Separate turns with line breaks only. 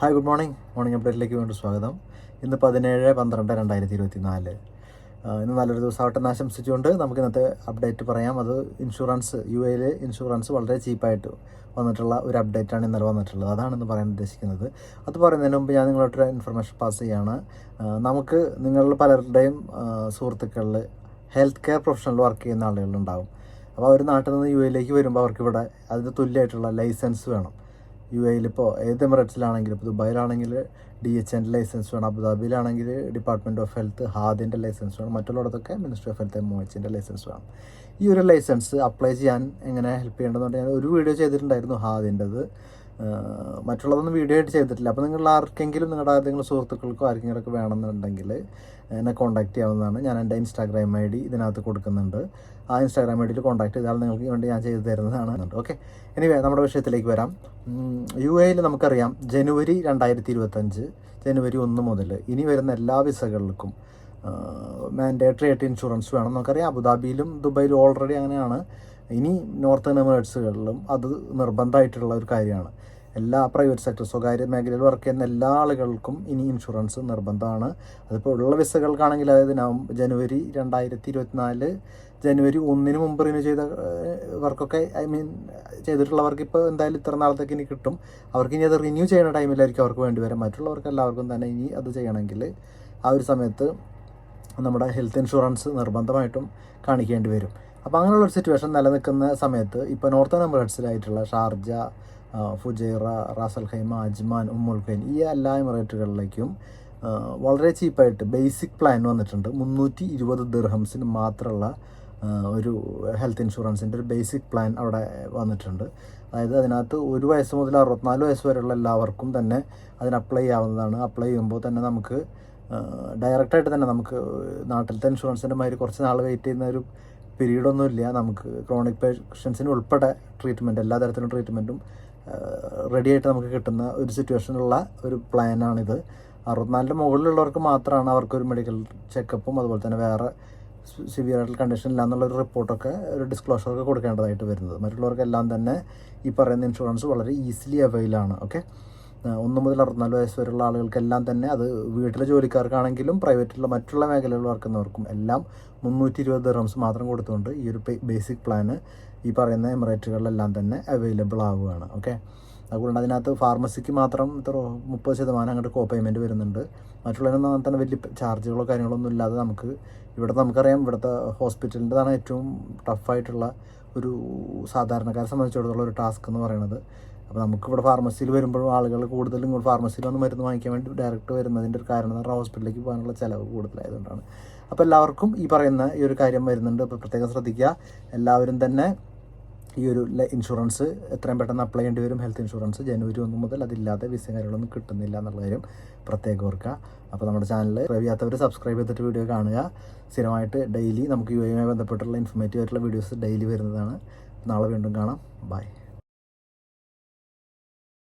Hi good morning morning അപ്ഡേറ്റിലേക്ക് വീണ്ടും സ്വാഗതം. ഇന്ന് പതിനേഴ് പന്ത്രണ്ട് രണ്ടായിരത്തി ഇരുപത്തി നാല് ഇന്ന് നല്ലൊരു ദിവസമാവട്ടെ എന്ന് ആശംസിച്ചുകൊണ്ട് നമുക്ക് ഇന്നത്തെ അപ്ഡേറ്റ് പറയാം. അത് ഇൻഷുറൻസ് യു എയിൽ ഇൻഷുറൻസ് വളരെ ചീപ്പായിട്ട് വന്നിട്ടുള്ള ഒരു അപ്ഡേറ്റാണ് ഇന്നലെ വന്നിട്ടുള്ളത്. അതാണ് ഇന്ന് പറയാൻ ഉദ്ദേശിക്കുന്നത്. അത് പറയുന്നതിന് മുമ്പ് ഞാൻ നിങ്ങളോട്ടൊരു ഇൻഫർമേഷൻ പാസ് ചെയ്യാണ്. നമുക്ക് നിങ്ങളിൽ പലരുടെയും സുഹൃത്തുക്കളിൽ ഹെൽത്ത് കെയർ പ്രൊഫഷണൽ വർക്ക് ചെയ്യുന്ന ആളുകളുണ്ടാവും. അപ്പോൾ അവർ നാട്ടിൽ നിന്ന് യു എയിലേക്ക് വരുമ്പോൾ അവർക്കിവിടെ അതിന് തുല്യമായിട്ടുള്ള ലൈസൻസ് വേണം. യു എയിൽ ഇപ്പോൾ ഏത് എമിറേറ്റ്സിലാണെങ്കിലും ഇപ്പോൾ ദുബായിലാണെങ്കിൽ ഡി എച്ച് എന്റെ ലൈസൻസ് വേണം അബുദാബിയിലാണെങ്കിൽ ഡിപ്പാർട്ട്മെന്റ് ഓഫ് ഹെൽത്ത് ഹാദിന്റെ ലൈസൻസ് വേണം മറ്റുള്ളിടത്തൊക്കെ ministry of health M O എച്ചിന്റെ licence വേണം. ഈ ഒരു ലൈസൻസ് അപ്ലൈ ചെയ്യാൻ എങ്ങനെ ഹെൽപ്പ് ചെയ്യേണ്ടതെന്ന് ഞാൻ ഒരു വീഡിയോ ചെയ്തിട്ടുണ്ടായിരുന്നു ഹാദിന്റെത്. മറ്റുള്ളതൊന്നും വീഡിയോ ആയിട്ട് ചെയ്തിട്ടില്ല. അപ്പോൾ നിങ്ങൾ ആർക്കെങ്കിലും നിങ്ങളുടെ ഏതെങ്കിലും സുഹൃത്തുക്കൾക്കോ ആർക്കെങ്കിലും ഒക്കെ വേണമെന്നുണ്ടെങ്കിൽ എന്നെ കോൺടാക്ട് ചെയ്യാവുന്നതാണ്. ഞാൻ എന്റെ ഇൻസ്റ്റാഗ്രാം ഐ ഡി ഇതിനകത്ത് കൊടുക്കുന്നുണ്ട്. ആ ഇൻസ്റ്റാഗ്രാം ഐ ഡിയിൽ കോൺടാക്ട് ചെയ്താൽ നിങ്ങൾക്ക് വേണ്ടി ഞാൻ ചെയ്തു തരുന്നതാണ്. ഓക്കെ എനിവേ നമ്മുടെ വിഷയത്തിലേക്ക് വരാം. യു എയിൽ നമുക്കറിയാം ജനുവരി രണ്ടായിരത്തി ഇരുപത്തഞ്ച് ജനുവരി ഒന്ന് മുതൽ ഇനി വരുന്ന എല്ലാ വിസകൾക്കും മാൻഡേറ്ററി ആയിട്ട് ഇൻഷുറൻസ് വേണം. നമുക്കറിയാം അബുദാബിയിലും ദുബൈയിലും ഓൾറെഡി അങ്ങനെയാണ്. ഇനി നോർത്തേൺ എമിറേറ്റ്സുകളിലും അത് നിർബന്ധമായിട്ടുള്ള ഒരു കാര്യമാണ്. എല്ലാ പ്രൈവറ്റ് സെക്ടർ സ്വകാര്യ മേഖലയിൽ വർക്ക് ചെയ്യുന്ന എല്ലാ ആളുകൾക്കും ഇനി ഇൻഷുറൻസ് നിർബന്ധമാണ്. അതിപ്പോൾ ഉള്ള വിസകൾക്കാണെങ്കിൽ അതായത് നവംബർ ജനുവരി രണ്ടായിരത്തി ഇരുപത്തിനാല് ജനുവരി ഒന്നിന് മുമ്പ് റിന്യൂ ചെയ്ത വർക്കൊക്കെ ഐ മീൻ ചെയ്തിട്ടുള്ളവർക്ക് ഇപ്പോൾ എന്തായാലും ഇത്ര നാളത്തേക്ക് ഇനി കിട്ടും. അവർക്ക് ഇനി അത് റിന്യൂ ചെയ്യുന്ന ടൈമിലായിരിക്കും അവർക്ക് വേണ്ടി വരാം മറ്റുള്ളവർക്ക് എല്ലാവർക്കും തന്നെ ഇനി അത് ചെയ്യണമെങ്കിൽ ആ ഒരു സമയത്ത് നമ്മുടെ ഹെൽത്ത് ഇൻഷുറൻസ് നിർബന്ധമായിട്ടും കാണിക്കേണ്ടി വരും. അപ്പോൾ അങ്ങനെയുള്ള ഒരു സിറ്റുവേഷൻ നിലനിൽക്കുന്ന സമയത്ത് ഇപ്പോൾ northern എമിറേറ്റ്സിലായിട്ടുള്ള Sharjah Fujairah Ras al Khaimah Ajman Umm al Quwain ഈ എല്ലാ എമിറേറ്റുകളിലേക്കും വളരെ ചീപ്പായിട്ട് ബേസിക് പ്ലാൻ വന്നിട്ടുണ്ട്. മുന്നൂറ്റി ഇരുപത് ദിർഹംസിന് മാത്രമുള്ള ഒരു ഹെൽത്ത് ഇൻഷുറൻസിന്റെ ഒരു ബേസിക് പ്ലാൻ അവിടെ വന്നിട്ടുണ്ട്. അതായത് അതിനകത്ത് ഒരു വയസ്സ് മുതൽ അറുപത്തിനാല് വയസ്സ് വരെയുള്ള എല്ലാവർക്കും തന്നെ അതിന് അപ്ലൈ ചെയ്യാവുന്നതാണ്. അപ്ലൈ ചെയ്യുമ്പോൾ തന്നെ നമുക്ക് ഡയറക്റ്റായിട്ട് തന്നെ നമുക്ക് നാട്ടിലത്തെ ഇൻഷുറൻസിന്റെ മാതിരി കുറച്ച് നാൾ വെയിറ്റ് ചെയ്യുന്ന ഒരു പീരീഡൊന്നും ഇല്ല നമുക്ക് ക്രോണിക് പേഷ്യൻസിന് ഉൾപ്പെടെ ട്രീറ്റ്മെന്റ് എല്ലാ തരത്തിലും ട്രീറ്റ്മെന്റും റെഡി ആയിട്ട് നമുക്ക് കിട്ടുന്ന ഒരു സിറ്റുവേഷനുള്ള ഒരു പ്ലാനാണിത് അറുപത്തിനാലിന്റെ മുകളിലുള്ളവർക്ക് മാത്രമാണ് അവർക്കൊരു മെഡിക്കൽ ചെക്കപ്പും അതുപോലെ തന്നെ വേറെ സിവിയർ ആയിട്ടുള്ള കണ്ടീഷൻ ഇല്ല എന്നുള്ളൊരു റിപ്പോർട്ടൊക്കെ ഒരു ഡിസ്ക്ലോഷറൊക്കെ കൊടുക്കേണ്ടതായിട്ട് വരുന്നത്. മറ്റുള്ളവർക്കെല്ലാം തന്നെ ഈ പറയുന്ന ഇൻഷുറൻസ് വളരെ ഈസിലി അവൈലാണ് ഓക്കെ ഒന്ന് മുതൽ അറുപത്തിനാല് വയസ്സ് വരെയുള്ള ആളുകൾക്കെല്ലാം തന്നെ അത് വീട്ടിലെ ജോലിക്കാർക്കാണെങ്കിലും പ്രൈവറ്റിലുള്ള മറ്റുള്ള മേഖലകളിൽ വർക്കുന്നവർക്കും എല്ലാം മുന്നൂറ്റി ഇരുപത് റംസ് മാത്രം കൊടുത്തുകൊണ്ട് ഈ ഒരു ബേസിക് പ്ലാന് ഈ പറയുന്ന എമിറേറ്റുകളിലെല്ലാം തന്നെ അവൈലബിൾ ആവുകയാണ് ഓക്കെ അതുകൊണ്ട് അതിനകത്ത് ഫാർമസിക്ക് മാത്രം ഇത്ര മുപ്പത് ശതമാനം അങ്ങോട്ട് കോ പേയ്മെന്റ് വരുന്നുണ്ട് മറ്റുള്ളതിനൊന്നും തന്നെ വലിയ ചാർജുകളോ കാര്യങ്ങളൊന്നും ഇല്ലാതെ നമുക്ക് ഇവിടെ നമുക്കറിയാം ഇവിടുത്തെ ഹോസ്പിറ്റലിന്റെതാണ് ഏറ്റവും ടഫായിട്ടുള്ള ഒരു സാധാരണക്കാരെ സംബന്ധിച്ചിടത്തോളം ഒരു ടാസ്ക് എന്ന് പറയുന്നത്. അപ്പോൾ നമുക്കിവിടെ ഫാർമസിയിൽ വരുമ്പോഴും ആളുകൾ കൂടുതലും ഇങ്ങോട്ട് ഫാർമസിയിൽ വന്ന് മരുന്ന് വാങ്ങിക്കാൻ വേണ്ടി ഡയറക്റ്റ് വരുന്നതിന്റെ ഒരു കാരണം എന്ന് പറഞ്ഞാൽ ഹോസ്പിറ്റലിലേക്ക് പോകാനുള്ള ചിലവ് കൂടുതലായതുകൊണ്ടാണ്. അപ്പോൾ എല്ലാവർക്കും ഈ പറയുന്ന ഈ ഒരു കാര്യം വരുന്നുണ്ട്. അപ്പോൾ പ്രത്യേകം ശ്രദ്ധിക്കുക. എല്ലാവരും തന്നെ ഈ ഒരു ഇൻഷുറൻസ് എത്രയും പെട്ടെന്ന് അപ്ലൈ ചെയ്യേണ്ടി വരും. ഹെൽത്ത് ഇൻഷുറൻസ് ജനുവരി ഒന്ന് മുതൽ അതില്ലാതെ വിസ കാര്യങ്ങളൊന്നും കിട്ടുന്നില്ല എന്നുള്ള കാര്യം പ്രത്യേകം ഓർക്കുക. അപ്പോൾ നമ്മുടെ ചാനൽ അറിയാത്തവർ സബ്സ്ക്രൈബ് ചെയ്തിട്ട് വീഡിയോ കാണുക. സ്ഥിരമായിട്ട് ഡെയിലി നമുക്ക് യു എയുമായി ബന്ധപ്പെട്ടുള്ള ഇൻഫോർമേറ്റീവ് ആയിട്ടുള്ള വീഡിയോസ് ഡെയിലി വരുന്നതാണ്. നാളെ വീണ്ടും കാണാം. ബൈ